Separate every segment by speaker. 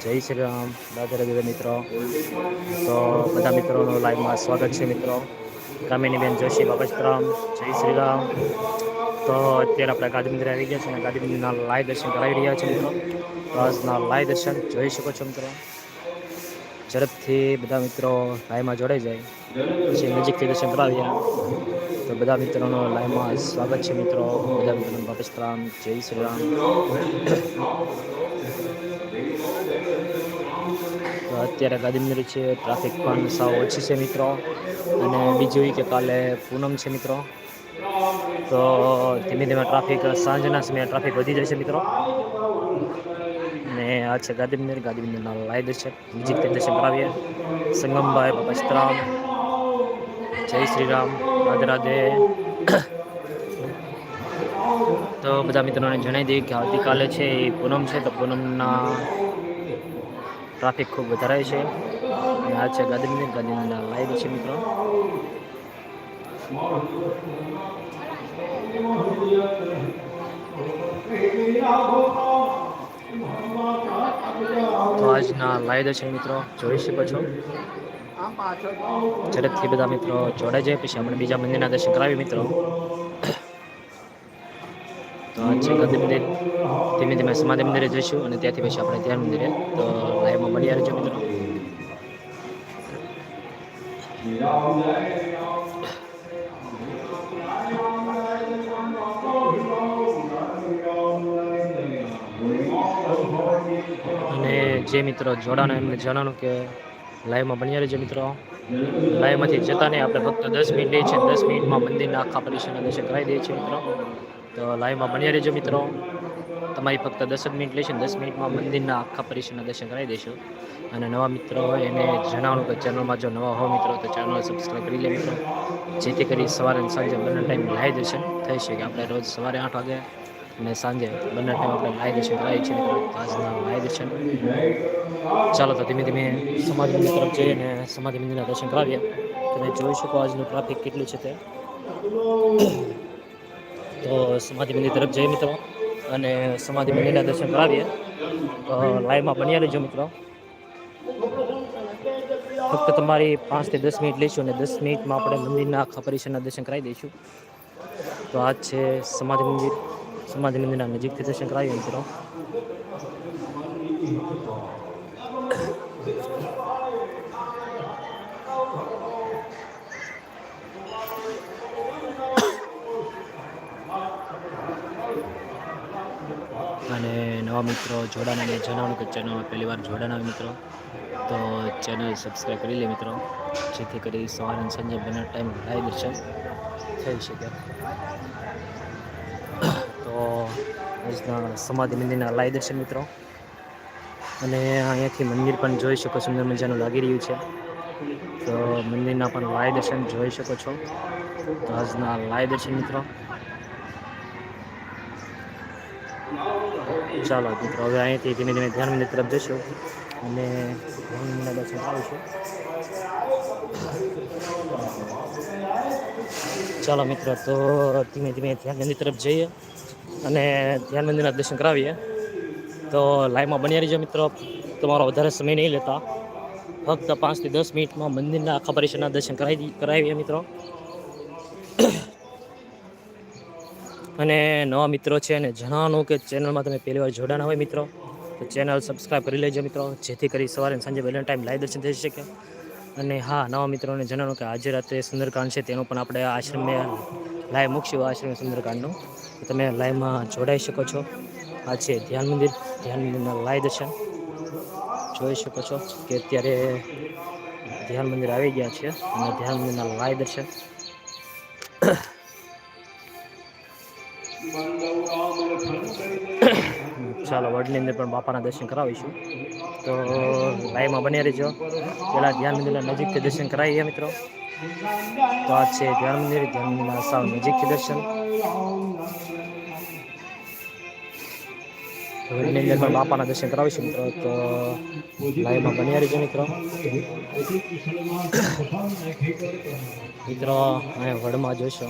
Speaker 1: જય શ્રી રામ. દાદા રાધે મિત્રો. તો બધા મિત્રોનું લાઈવમાં સ્વાગત છે, મિત્રો. કામિનીબેન જોશી બાબસ્તરામ જય શ્રી રામ. તો અત્યારે આપણે ગાંધી આવી ગયા છે અને ગાંધી મંદિરના લાઈવ દર્શન કરાવી રહ્યા છે, મિત્રો. તો આજના લાઈવ દર્શન જોઈ શકો છો, મિત્રો. ઝડપથી બધા મિત્રો લાઈવમાં જોડાઈ જાય. પછી નજીકથી દર્શન કરાવીએ તો બધા મિત્રોનો લાઈવમાં સ્વાગત છે, મિત્રો. બધા મિત્રોનું બાબસ્તરામ જય શ્રી રામ. અત્યારે ગાંધીનગર છે ટ્રાફિક પણ સાવ ઓછી છે મિત્રો. અને બીજું એ કે કાલે પૂનમ છે મિત્રો. તો ધીમે ધીમે ટ્રાફિક સાંજના સમયે ટ્રાફિક વધી જાય છે મિત્રો. અને આ છે ગાંધીનગર ગાંધીનગરના લાઈ બીજી નજીકથી દર્શન કરાવીએ. સંગમભાઈ બાપસ્તરામ જય શ્રી રામ. રાધે રાધે. તો બધા મિત્રોને જણાવી દઈએ કે આવતીકાલે છે એ પૂનમ છે. તો પૂનમના ટ્રાફિક ખૂબ વધારાય છે. અને આ છે ગાંધીનગર, ગાંધીનગરના લાઈવ છે મિત્રો. તો આજના લાઈવ છે મિત્રો. જોઈ શકો છો. ઝડપથી બધા મિત્રો જોડાઈ જાય. પછી આપણે બીજા મંદિરના દર્શન કરાવી મિત્રો. છે ગાંધી મંદિર ધીમે ધીમે સમાધિ મંદિરે જઈશું અને ત્યાંથી પછી આપણે ધ્યાન મંદિરે. તો લાઈવમાં મળ્યા રહેજો મિત્રો. અને જે મિત્રો જોડાણો એમને જણાવવાનું કે લાઈવમાં બન્યા રહેજો મિત્રો. લાઈવમાંથી જતા નહીં આપણે ફક્ત દસ મિનિટ લઈએ છીએ દસ મિનિટમાં મંદિરના આખા પરિસરના દર્શન કરાવી દઈએ છીએ મિત્રો. તો લાઈવમાં બન્યા રહેજો મિત્રો. તમારી ફક્ત દસ જ મિનિટ લેશે દસ મિનિટમાં મંદિરના આખા પરિસરના દર્શન કરાવી દઈશું અને નવા મિત્રો હોય એને જણાવવાનું કે ચેનલમાં જો નવા હો મિત્રો, તો ચેનલ સબસ્ક્રાઈબ કરી લે મિત્રો. જેથી કરી સવારે અને સાંજે બંને ટાઈમ લાઈવ દર્શન થઈ શકે. આપણે રોજ સવારે આઠ વાગે અને સાંજે બંને ટાઈમ આપણે લાઈવ દર્શન કરાવીએ છીએ મિત્રો. આજના લાઈવ દર્શન. ચાલો તો ધીમે ધીમે સમાધિ મંદિર તરફ જઈએ અને સમાધિ મંદિરના દર્શન કરાવીએ. તમે જોઈ શકો આજનું ટ્રાફિક કેટલું છે તે. તો સમાધિ મંદિર તરફ જઈએ મિત્રો અને સમાધિ મંદિરના દર્શન કરાવીએ. તો લાઈવમાં બન્યા રહેજો મિત્રો. ફક્ત તમારી પાંચથી દસ મિનિટ લઈશું અને દસ મિનિટમાં આપણે મંદિરના આખા પરિસરના દર્શન કરાવી દઈશું. તો આ છે સમાધિ મંદિર. સમાધિ મંદિરના નજીકથી દર્શન કરાવીએ મિત્રો. નવા મિત્રો જોડાણ અને જણાવવાનું કે પહેલી વાર આવે મિત્રો, તો ચેનલ સબસ્ક્રાઈબ કરી લે મિત્રો. જેથી કરી સવાર અને સાંજે બંને ટાઈમ લાઈવ દર્શન થઈ શકે. તો આજના સમાધિ મંદિરના લાઈવ દર્શન મિત્રો. અને અહીંયાથી મંદિર પણ જોઈ શકો સુંદર મજાનું લાગી રહ્યું છે. તો મંદિરના પણ લાઈવ દર્શન જોઈ શકો છો. તો આજના લાઈવ દર્શન મિત્રો. ચાલો મિત્રો, હવે અહીંથી ધીમે ધીમે ધ્યાન મંદિર તરફ જઈશું અને ધ્યાન મંદિરના દર્શન આવીશું ચાલો મિત્રો, તો ધીમે ધીમે ધ્યાન મંદિર તરફ જઈએ અને ધ્યાન મંદિરના દર્શન કરાવીએ. તો લાઈવમાં બન્યા રહીજો મિત્રો, તમારો વધારે સમય નહીં લેતા. ફક્ત પાંચથી દસ મિનિટમાં મંદિરના આખા પરિસરના દર્શન કરાવી કરાવીએ મિત્રો. અને નવા મિત્રો છે અને જણાવવાનું કે ચેનલમાં તમે પહેલી વાર જોડાના હોય મિત્રો, તો ચેનલ સબસ્ક્રાઈબ કરી લેજો મિત્રો, જેથી કરી સવારે સાંજે બંને ટાઈમ લાઈવ દર્શન થઈ શકે. અને હા, નવા મિત્રોને જણાવો કે આજે રાત્રે સુંદરકાંડ છે, તેનો પણ આપણે આશ્રમે લાઈવ મૂકશું, આશ્રમ સુંદરકાંડનું. તો તમે લાઈવમાં જોડાઈ શકો છો. આ છે ધ્યાન મંદિર, ધ્યાન મંદિરના લાઈવ દર્શન. જોઈ શકો છો કે અત્યારે ધ્યાન મંદિર આવી ગયા છે, અને ધ્યાન મંદિરના લાઈવ દર્શન. ચાલો, વડની અંદર પણ બાપાના દર્શન કરાવીશું. તો લાઈવમાં બન્યા રહેજો. પહેલાં ધ્યાન મંદિરના નજીકથી દર્શન કરાવીએ મિત્રો. તો આ છે ધ્યાન મંદિર, ધ્યાન મંદિરના સાવ નજીકથી દર્શન. વડની અંદર પણ બાપાના દર્શન કરાવીશું મિત્રો. તો લાઈવમાં બન્યા રહેજો મિત્રો. મિત્રો, અહીંયા વડમાં જોશો.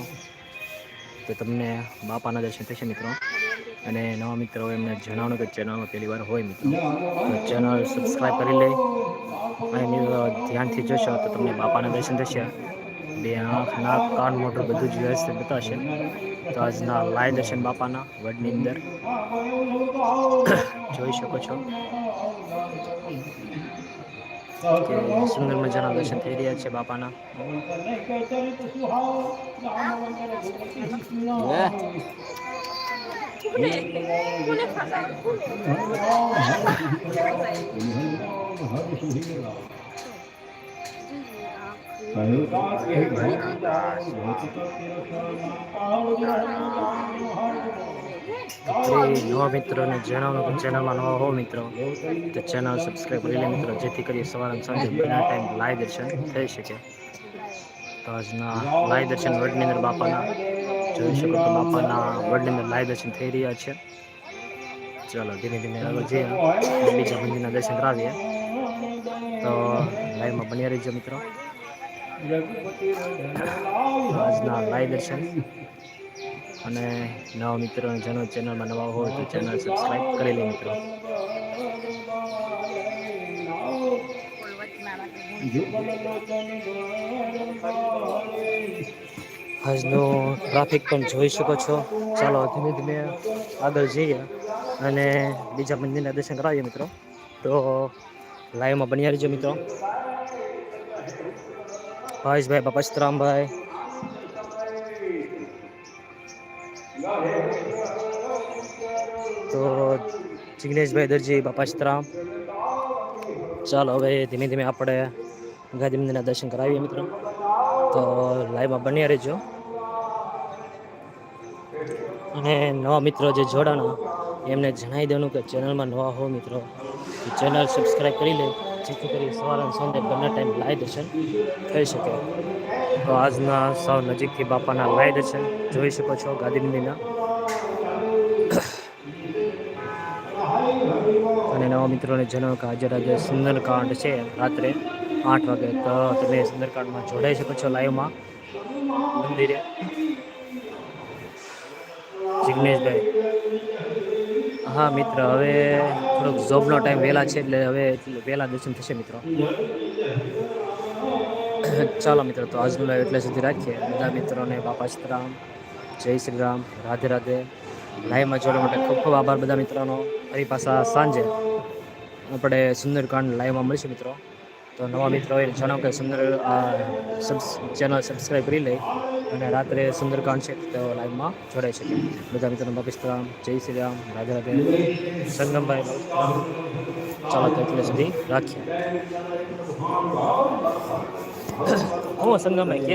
Speaker 1: તો તમને બાપાના દર્શન થશે મિત્રો. અને નવા મિત્રો, એમને જણાવવાનું કે ચેનલમાં પહેલી વાર હોય મિત્રો. તો ચેનલ સબસ્ક્રાઈબ કરી લે. અને ધ્યાનથી જોશો તો તમને બાપાના દર્શન થશે. બે આંખ, નાક, કાન, મોઢું બધું જ વ્યવસ્થિત બતાવશે. તો આજના લાય દર્શન બાપાના વડની અંદર. જોઈ શકો છો. કે સુંદર મજાના દર્શન થઈ રહ્યા છે બાપાના. એ નવા મિત્રોને જણાવવાનું ચેનલમાં નવા હો મિત્રો, તો ચેનલ સબસ્ક્રાઈબ કરી લે મિત્રો, જેથી કરી સવારે સાંજે ઘણા ટાઈમ લાઈવ દર્શન થઈ શકે. તો આજના લાઈવ દર્શન વડની અંદર બાપાના, જોઈ શકો તો બાપાના વડની અંદર લાઈવ દર્શન થઈ રહ્યા છે. ચાલો, ધીમે ધીમે આગળ જઈએ. બીજા મંદિરના દર્શન કરાવીએ. તો લાઈવમાં બન્યા રહીજો મિત્રો. આજના લાઈવ દર્શન. અને નવા મિત્રો જેનો ચેનલમાં નવા હોય તો ચેનલ સબસ્ક્રાઈબ કરી લે મિત્રો. આજનો ટ્રાફિક પણ જોઈ શકો છો. ચાલો ધીમે ધીમે આગળ જઈએ અને બીજા મંદિરના દર્શન કરાવીએ મિત્રો. તો લાઈવમાં બન્યા રહીજો મિત્રો. હર્ષભાઈ બાપસ્તરામભાઈ જિગ્નેશભાઈ દરજી બાપાસ્તરામ ચાલો હવે ધીમે ધીમે આપણે ગાંધી મંદિરના દર્શન કરાવીએ મિત્રો. તો લાઈવમાં બન્યા રહેજો. અને નવા મિત્રો જે જોડાણા એમને જણાવી દેવાનું કે ચેનલમાં નવા હો મિત્રો ચેનલ સબસ્ક્રાઈબ કરી લે, જેથી કરી સવારે અને સાંજે બંને ટાઈમ લાઈવ દર્શન થઈ શકે. તો આજના સૌ નજીકથી બાપાના લાઈવ દર્શન જોઈ શકો છો ગાંધી મંદિરના. નવા મિત્રોને જણાવો કે આજે આજે સુંદરકાંડ છે. રાત્રે આઠ વાગે તો તમે સુંદરકાંડમાં જોડાઈ શકો છો લાઈવમાં. મંદિરે. જિગ્નેશભાઈ. હા, મિત્ર, હવે થોડોક જોબનો ટાઈમ વહેલા છે એટલે હવે વહેલા દર્શન થશે, મિત્રો. ચાલો, મિત્રો, તો આજનું લાઈવ એટલે સુધી રાખીએ. બધા મિત્રોને બાપા રામ, જય શ્રી રામ, રાધે રાધે. લાઈવમાં જોડવા માટે ખૂબ ખૂબ આભાર બધા મિત્રોનો. ફરી પાછા સાંજે આપણે સુંદરકાંડ લાઈવમાં મળીશું મિત્રો. તો નવા મિત્રો હોય જણાવો કે સુંદર ચેનલ સબસ્ક્રાઈબ કરી લે અને રાત્રે સુંદરકાંડ છે તો લાઈવમાં જોડાઈ શકે. બધા મિત્રો પાકિસ્તાન જય શ્રી રામ, રાધે રાધે. સંગમભાઈ ચાલો તો એટલે સુધી રાખીએ. હું સંગમભાઈ